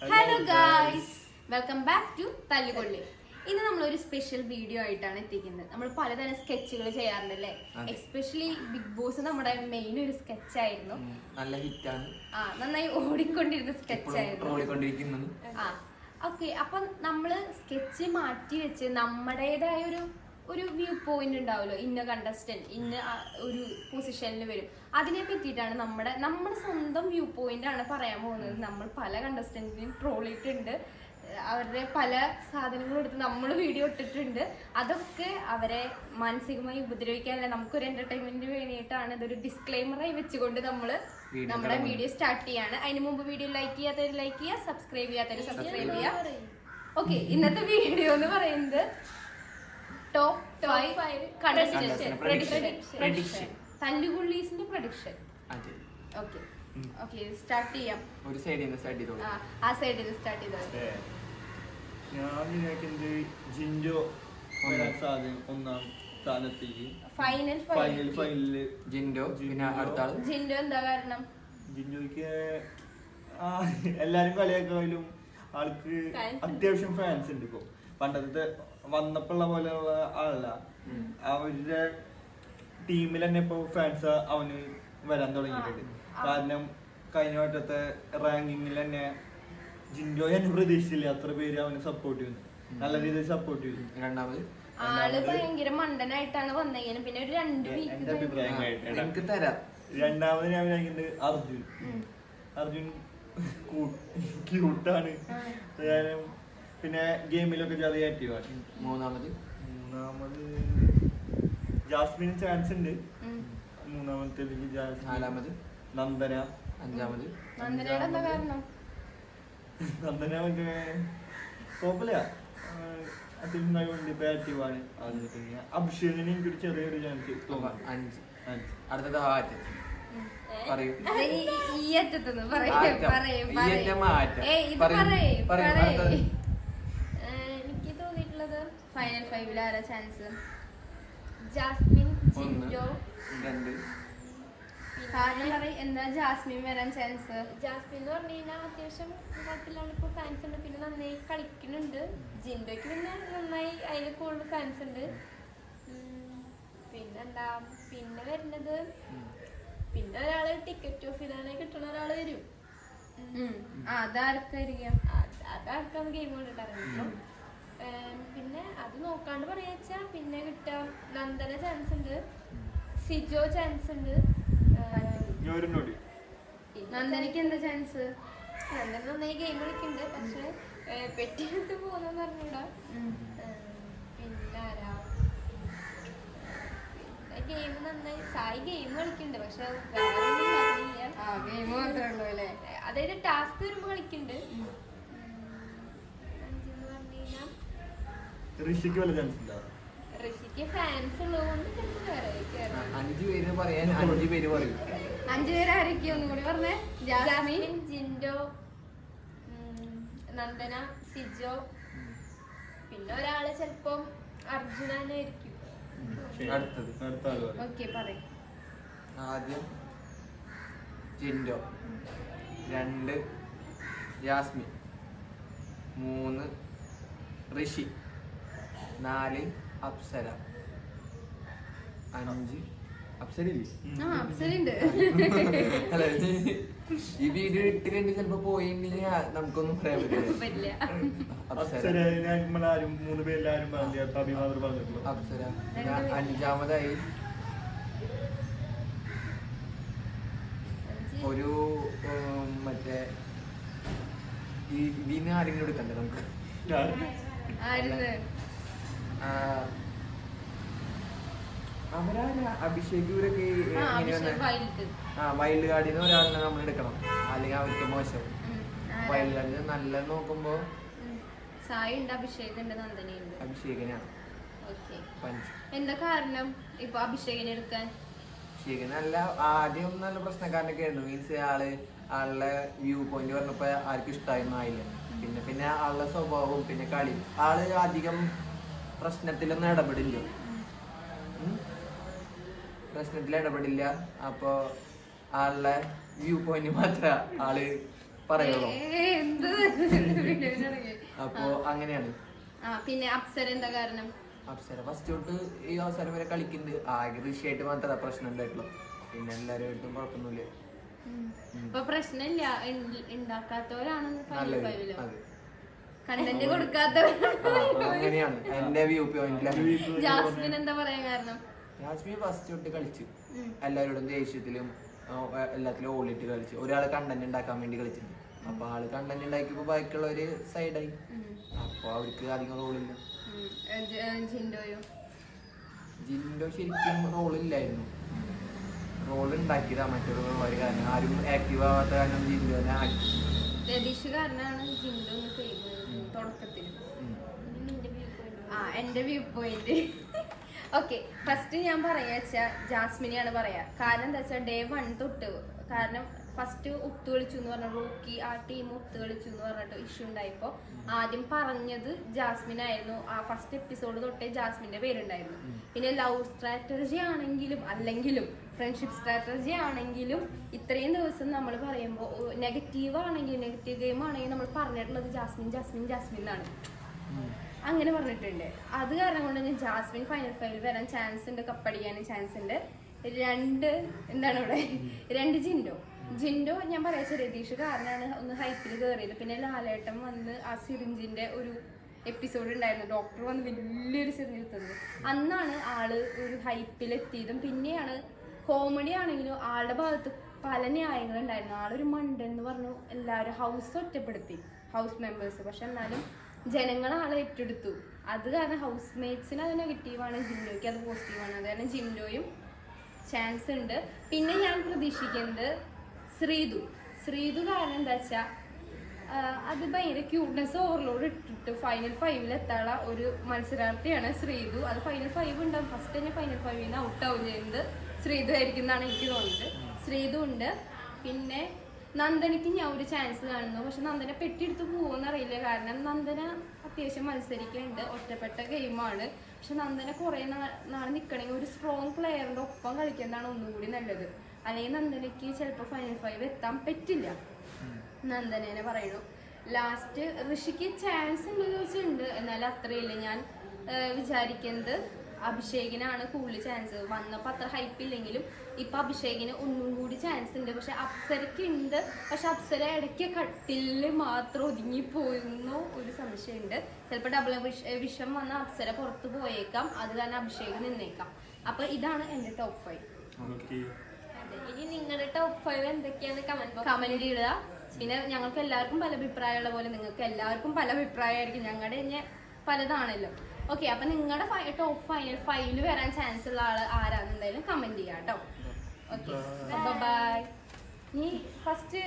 Hello guys welcome back to Thallukolli. ഇന്ന് നമ്മൾ ഒരു സ്പെഷ്യൽ വീഡിയോ ആയിട്ടാണ് എത്തിക്കുന്നത്. നമ്മൾ പലതരം സ്കെച്ചുകൾ ചെയ്യാറുണ്ടല്ലേ? അല്ലേ എസ്പെഷ്യലി ബിഗ് ബോസ് നമ്മുടെ മെയിൻ ഒരു സ്കെച്ച് ആയിരുന്നു. നല്ല ഹിറ്റാണ് ആ നന്നായി ഓടിക്കൊണ്ടിരുന്ന സ്കെച്ച് ആയിരുന്നു. ആ ഓക്കെ അപ്പം നമ്മൾ സ്കെച്ച് മാറ്റി വെച്ച് നമ്മുടേതായ ഒരു ഒരു വ്യൂ പോയിന്റ് ഉണ്ടാവുമല്ലോ. ഇന്ന കണ്ടസ്റ്റന്റ് ഇന്ന ഒരു പൊസിഷനിൽ വരും. അതിനെ പറ്റിയിട്ടാണ് നമ്മുടെ നമ്മുടെ സ്വന്തം വ്യൂ പോയിന്റ് ആണ് പറയാൻ പോകുന്നത്. നമ്മൾ പല കണ്ടസ്റ്റന്റിനെയും ട്രോളിട്ടുണ്ട് അവരുടെ പല സാധനങ്ങളും എടുത്ത് നമ്മൾ വീഡിയോ ഇട്ടിട്ടുണ്ട്. അതൊക്കെ അവരെ മാനസികമായി ഉപദ്രവിക്കാനല്ല നമുക്കൊരു എന്റർടൈൻമെന്റ് വേണ്ടിയിട്ടാണ് ഇതൊരു ഡിസ്ക്ലൈമറായി വെച്ചുകൊണ്ട് നമ്മൾ നമ്മുടെ വീഡിയോ സ്റ്റാർട്ട് ചെയ്യാണ്. അതിന് മുമ്പ് വീഡിയോ ലൈക്ക് ചെയ്യാത്തവർ ലൈക്ക് ചെയ്യുക സബ്സ്ക്രൈബ് ചെയ്യാത്തവർ സബ്സ്ക്രൈബ് ചെയ്യുക. ഓക്കെ ഇന്നത്തെ വീഡിയോ എന്ന് പറയുന്നത് ടോപ്പ് ഫൈവ് പ്രൊഡിക്ഷൻ അതെ. ഓക്കെ ഓക്കെ സ്റ്റാർട്ട് ചെയ്യാം. ഒരു സൈഡിൽ നിന്ന് സ്റ്റാർട്ട് ചെയ്തോളൂ. ആ, സൈഡിൽ നിന്ന് സ്റ്റാർട്ട് ചെയ്തത് ഏ, ഞാൻ വിചാരിക്കുന്നത് ജിൻജോ വരാൻ സാധ്യത ഒന്നാം സ്ഥാനത്തേക്ക്. ഫൈനൽ ഫൈനൽ ഫൈനലിൽ ജിൻഡോ പിന്നെ ജിൻഡോ. അടുത്ത ആൾ ജിൻഡോ എന്താ കാരണം? എല്ലാരും കളിയാക്കാലും ആൾക്ക് അത്യാവശ്യം ഫാൻസ് ഉണ്ട് ഇപ്പൊ. പണ്ടത്തെ വന്നപ്പോഴുള്ള പോലെയുള്ള ആളല്ല. അവരുടെ ടീമിൽ തന്നെ ഇപ്പൊ ഫാൻസ് അവന് വരാൻ തുടങ്ങിയിട്ടുണ്ട്. കാരണം കഴിഞ്ഞ വട്ടത്തെ റാങ്കിങ്ങിൽ തന്നെ ജിൻഡോ എന്നെ പ്രതീക്ഷിച്ചില്ല. അത്ര പേര് അവന് സപ്പോർട്ട് ചെയ്യുന്നു. നല്ല രീതിയിൽ സപ്പോർട്ട് ചെയ്യുന്നു. രണ്ടാമത്? ആൾ ഭയങ്കര മണ്ടനായിട്ടാണ് വന്നെങ്കിലും പിന്നെ ഒരു രണ്ട് വീക്ക് തരാം. രണ്ടാമത് ഞാൻ വിചാരിക്കുന്നത് അർജുൻ. അർജുൻ ക്യൂട്ടാണ് കാരണം പിന്നെ ഗെയിമിലൊക്കെ ചെറിയ ആണ് മൂന്നാമത്? മൂന്നാമത് ജാസ്മിന് ചാൻസ് ഉണ്ട്. മൂന്നാമത്തെ ജാസ്മിൻ നാലാമത്? നന്ദന. അഞ്ചാമത്? നന്ദന മറ്റേ കുഴപ്പമില്ല ആഹ് അത്യാവശ്യം കഴിവുണ്ട് ഇപ്പൊ ആക്റ്റീവ് ആണ് അഭിഷേകിന് എനിക്കൊരു ചെറിയൊരു ചാൻസ് അഞ്ച്. അഞ്ച്. അടുത്തത് ആറ്റ്. പറയൂ പറയും. പറയും പറയൂ. അടുത്തത്. പറയും എനിക്ക് തോന്നിയിട്ടുള്ളത് ഫൈനൽ ഫൈവിൽ ആരാ ചാൻസ് ജാസ്മിൻ ജിൻഡോ. രണ്ട്. എന്താ ജാസ്മിൻ വരാൻ ചാൻസ് ജാസ്മിൻ എന്ന് പറഞ്ഞു കഴിഞ്ഞാൽ അത്യാവശ്യം കുഴപ്പമില്ലാണ്ട് ഇപ്പോൾ ഫാൻസ് ഉണ്ട്. പിന്നെ നന്നായി കളിക്കുന്നുണ്ട്. ജിൻഡോയ്ക്ക് പിന്നെ നന്നായി അതിൽ കൂടുതൽ ഫാൻസ് ഉണ്ട്. പിന്നെന്താ? പിന്നെ വരുന്നത് പിന്നെ ഒരാൾ ടിക്കറ്റ് ഓഫ് കിട്ടുന്ന കിട്ടണ ഒരാൾ വരും. അതാർക്കായിരിക്കും ആ അതാർക്കായിരിക്കാം അത് അതാർക്കാണ് ഗെയിം കൊണ്ടിട്ടായിരുന്നു പിന്നെ അത് നോക്കാണ്ട് പറയാച്ചാ പിന്നെ കിട്ടാം നന്ദന ചാൻസ് ഉണ്ട്. സിജോ ചാൻസ് ഉണ്ട്. നന്ദനക്ക് എന്താ ചാൻസ് നന്ദന നന്നായി ഗെയിം കളിക്കുന്നുണ്ട് പക്ഷെ പെട്ടിയെടുത്ത് പോകുന്നെന്ന് പറഞ്ഞൂടാ. പിന്നെ ആരാ? പിന്നെ ഗെയിം നന്നായി സായി ഗെയിം കളിക്കുന്നുണ്ട് പക്ഷെ വേറെ ഒന്നും അതായത് ടാസ്ക് വരുമ്പോ കളിക്കുന്നുണ്ട് ഉം. അഞ്ചെന്ന് പറഞ്ഞു കഴിഞ്ഞാൽ ഋഷിക്ക് വല്ല ചാൻസ് ഇല്ല ഋഷിക്ക് ഫാൻസ് ഉള്ളതുകൊണ്ട് അഞ്ച് പേര് പറയാൻ അഞ്ച് പേര് പറയും. അഞ്ചു പേര് ആരൊക്കെയോ ഒന്നും കൂടി പറഞ്ഞേ? ജാസ്മിൻ ജിൻഡോ നന്ദന സിജോ. പിന്നെ ഒരാൾ ചിലപ്പം അർജുനാനായിരിക്കും അടുത്തത്. അടുത്ത ആൾ പറയും. ഓക്കെ പറയും. ആദ്യം ജിൻഡോ. രണ്ട് ജാസ്മിൻ. മൂന്ന് ഋഷി. നാല് അപ്സര അഞ്ച് അപ്സരയില്ലേ അല്ല ഈ- വീഡിയോ ഇട്ട് കണ്ട് ചിലപ്പോ പോയിണ്ടെങ്കിൽ നമുക്കൊന്നും പറയാൻ പറ്റില്ല അപ്സര അപ്സര ഞാൻ അഞ്ചാമതായി ഒരു മറ്റേ ഈ ഇതിന് ആരെങ്കിലും എടുക്കണ്ടേ നമുക്ക് അവരാരാ? അഭിഷേക് ഇവരൊക്കെ ആ? വൈൽഡ്. കാർഡിൽ നിന്ന് ഒരാളിനെ നമ്മൾ എടുക്കണം. അല്ലെങ്കിൽ അവർക്ക് മോശം. വൈൽഡ് കാർഡിൽ നല്ല നോക്കുമ്പോ അഭിഷേകിനാണ് എന്താ കാരണം ഇപ്പൊ അഭിഷേകിനെ എടുക്കാൻ? അഭിഷേക് നല്ല ആദ്യം നല്ല പ്രശ്നക്കാരനൊക്കെ ആയിരുന്നു. മീൻസ് ആൾ ആളുടെ വ്യൂ പോയിന്റ് പറഞ്ഞപ്പോ ആർക്കും ഇഷ്ടമായിരുന്നു ആയില്ല. പിന്നെ പിന്നെ ആളുടെ സ്വഭാവവും പിന്നെ കളി ആൾ അധികം പ്രശ്നത്തിലൊന്നും ഇടപെടില്ല. പ്രശ്നത്തിൽ ഇടപെടില്ല. അപ്പോ ആളുടെ വ്യൂ പോയിന്റ് മാത്രം ആൾ പറയുള്ളൂ. അപ്പോ അങ്ങനെയാണ്. പിന്നെ അപ്സര എന്താ കാരണം? അപ്സര ഫസ്റ്റ് തൊട്ട് ഈ അവസരം വരെ കളിക്കുന്നുണ്ട് ആകെ ഋഷിയായിട്ട് മാത്രമേ പ്രശ്നം ഉണ്ടായിട്ടുള്ളൂ പിന്നെ എല്ലാവരുമായിട്ടും കുഴപ്പമൊന്നുമില്ല. അപ്പൊ പ്രശ്നമില്ല. ഇണ്ട- ഉണ്ടാക്കാത്തവരാണ് ഫൈനൽ നല്ലത് ഫൈവിൽ അതെ കണ്ടന്റ് കൊടുക്കാത്തവരാണ്. അങ്ങനെയാണ്. എന്റെ വ്യൂ പോയിന്റിൽ ജാസ്മിൻ എന്താ പറയാൻ കാരണം? ജാസ്മിൻ ഫസ്റ്റ് തൊട്ട് കളിച്ചു. എല്ലാവരോടും ദേഷ്യത്തിലും ആ, എല്ലാത്തിലും ഓളിട്ട് കളിച്ചു. ഒരാൾ കണ്ടന്റ് ഉണ്ടാക്കാൻ വേണ്ടി കളിച്ചിട്ടുണ്ട്. അപ്പൊ ആൾ കണ്ടന്റ് ഉണ്ടാക്കിയപ്പോ ബാക്കിയുള്ളവര് സൈഡായി. അപ്പൊ അവർക്ക് അധികം റോളില്ല ഉം. ഏ, ജ- ഏ, ജിൻഡോയോ? ജിൻഡോ ശരിക്കും റോളില്ലായിരുന്നു റോൾ ഉണ്ടാക്കിയതാ മറ്റുള്ളവർ കാരണം. ആരും ആക്റ്റീവ് ആവാത്ത കാരണം ജിൻഡോ തന്നെ ആക്കി. രതീഷ് കാരനാണ് ജിൻഡോ ഒന്ന് തുടക്കത്തിൽ ഉം. വ്യൂ പോയിന്റ് ആ എന്റെ വ്യൂ പോയിന്റ് ഓക്കെ ഫസ്റ്റ് ഞാൻ പറയാ വെച്ചാ ജാസ്മിനെയാണ് പറയാ. കാരണം എന്താ വെച്ചാൽ ഡേ വൺ തൊട്ട് കാരണം ഫസ്റ്റ് ഒത്തു കളിച്ചു എന്ന് പറഞ്ഞ റൂക്കി ആ ടീം ഒത്തു കളിച്ചു എന്ന് പറഞ്ഞിട്ട് ഇഷ്യൂ ഉണ്ടായപ്പോ ആദ്യം പറഞ്ഞത് ജാസ്മിൻ ആയിരുന്നു ആ ഫസ്റ്റ് എപ്പിസോഡ് തൊട്ടേ ജാസ്മിന്റെ പേരുണ്ടായിരുന്നു. പിന്നെ ലവ് സ്ട്രാറ്റജി ആണെങ്കിലും അല്ലെങ്കിലും ഫ്രണ്ട്ഷിപ്പ് സ്ട്രാറ്റജി ആണെങ്കിലും ഇത്രയും ദിവസം നമ്മൾ പറയുമ്പോൾ നെഗറ്റീവ് ആണെങ്കിൽ നെഗറ്റീവ് ഗെയിം ആണെങ്കിൽ നമ്മൾ പറഞ്ഞിട്ടുള്ളത് ജാസ്മിൻ ജാസ്മിൻ ജാസ്മിൻ എന്നാണ്. അങ്ങനെ പറഞ്ഞിട്ടുണ്ട്. അത് കാരണം കൊണ്ട് ഞാൻ ജാസ്മിൻ ഫൈനൽ ഫൈവിൽ വരാൻ ചാൻസ് ഉണ്ട് കപ്പടിക്കാനും ചാൻസ് ഉണ്ട്. രണ്ട് എന്താണ് ഇവിടെ രണ്ട് ജിൻഡോ. ജിൻഡോ ഞാൻ പറയാ രതീഷ് കാരനാണ് ഒന്ന് ഹൈപ്പിൽ കയറിയത് പിന്നെ ലാലേട്ടൻ വന്ന് ആ സിറിഞ്ചിന്റെ ഒരു എപ്പിസോഡ് ഉണ്ടായിരുന്നു. ഡോക്ടർ വന്ന് വലിയൊരു സിറിഞ്ച് എടുത്തത്. അന്നാണ് ആൾ ഒരു ഹൈപ്പിലെത്തിയതും പിന്നെയാണ് കോമഡി ആണെങ്കിലും ആളുടെ ഭാഗത്ത് പല ന്യായങ്ങളുണ്ടായിരുന്നു. ആളൊരു മണ്ടൻ എന്ന് പറഞ്ഞു എല്ലാവരും ഹൗസ് ഒറ്റപ്പെടുത്തി ഹൗസ് മെമ്പേഴ്സ് പക്ഷെ എന്നാലും ജനങ്ങൾ ആളെ ഏറ്റെടുത്തു. അത് കാരണം ഹൗസ് മേറ്റ്സിന് അത് നെഗറ്റീവാണ് ജിൻഡോയ്ക്ക് അത് പോസിറ്റീവാണ് അത് കാരണം ജിൻഡോയും ചാൻസ് ഉണ്ട്. പിന്നെ ഞാൻ പ്രതീക്ഷിക്കുന്നത് ശ്രീതു. ശ്രീതു കാരണം എന്താ വെച്ചാൽ അത് ഭയങ്കര ക്യൂട്ട്നെസ് ഓവർലോഡ് ഇട്ടിട്ട് ഫൈനൽ ഫൈവിൽ എത്താനുള്ള ഒരു മത്സരാർത്ഥിയാണ് ശ്രീതു. അത് ഫൈനൽ ഫൈവ് ഉണ്ടാവും. ഫസ്റ്റ് തന്നെ ഫൈനൽ ഫൈവിൽ നിന്ന് ഔട്ടാവും ചെയ്യുന്നത്. ശ്രീതു ആയിരിക്കും എന്നാണ് എനിക്ക് തോന്നുന്നത്. ശ്രീതു ഉണ്ട്. പിന്നെ നന്ദനയ്ക്ക് ഞാൻ ഒരു ചാൻസ് കാണുന്നു. പക്ഷെ നന്ദന പെട്ടിയെടുത്ത് പോകുമെന്ന് അറിയില്ല കാരണം നന്ദന അത്യാവശ്യം മത്സരിക്കുന്നുണ്ട്. ഒറ്റപ്പെട്ട ഗെയിമാണ് പക്ഷെ നന്ദന കുറേ നാൾ നിൽക്കണമെങ്കിൽ ഒരു സ്ട്രോങ് പ്ലെയറിന്റെ ഒപ്പം കളിക്കുന്നതാണ് ഒന്നുകൂടി നല്ലത്. അല്ലെങ്കിൽ നന്ദനയ്ക്ക് ചിലപ്പോൾ ഫൈനൽ ഫൈവ് എത്താൻ പറ്റില്ല. നന്ദനേനെ പറയുള്ളൂ ലാസ്റ്റ് ഋഷിക്ക് ചാൻസ് ഉണ്ട് ചോദിച്ചിട്ടുണ്ട്. എന്നാൽ അത്രയില്ല. ഞാൻ വിചാരിക്കുന്നത് അഭിഷേകിനാണ് കൂടുതൽ ചാൻസ് വന്നപ്പോൾ അത്ര ഹൈപ്പ് ഇല്ലെങ്കിലും ഇപ്പൊ അഭിഷേകിന് ഒന്നും കൂടി ചാൻസ് ഉണ്ട്. പക്ഷെ അപ്സരയ്ക്ക് ഉണ്ട്. പക്ഷെ അപ്സര ഇടയ്ക്ക് കട്ടിലിൽ മാത്രം ഒതുങ്ങി പോയിരുന്നു. ഒരു സംശയമുണ്ട്. ചിലപ്പോൾ ഡബിൾ വിഷ വിഷം വന്ന അപ്സര പുറത്തു പോയേക്കാം. അത് കാരണം അഭിഷേക് നിന്നേക്കാം. അപ്പൊ ഇതാണ് എന്റെ ടോപ്പ് ഫൈവ് ഓക്കെ. ഇനി നിങ്ങളുടെ ടോപ്പ് ഫൈവ് എന്തൊക്കെയാണ് കമന്റ് കമന്റ് ഇടുക. പിന്നെ ഞങ്ങൾക്ക് എല്ലാവർക്കും പല അഭിപ്രായമുള്ള പോലെ നിങ്ങൾക്ക് എല്ലാവർക്കും പല അഭിപ്രായമായിരിക്കും. ഞങ്ങളുടെ ഇനി പലതാണല്ലോ. ഓക്കെ അപ്പൊ നിങ്ങളുടെ ടോപ്പ് ഫൈനൽ ഫൈവിൽ വരാൻ ചാൻസ് ഉള്ള ആൾ ആരാന്ന് കമന്റ് ചെയ്യാം കേട്ടോ ഓക്കെ ബൈ നീ ഫസ്റ്റ്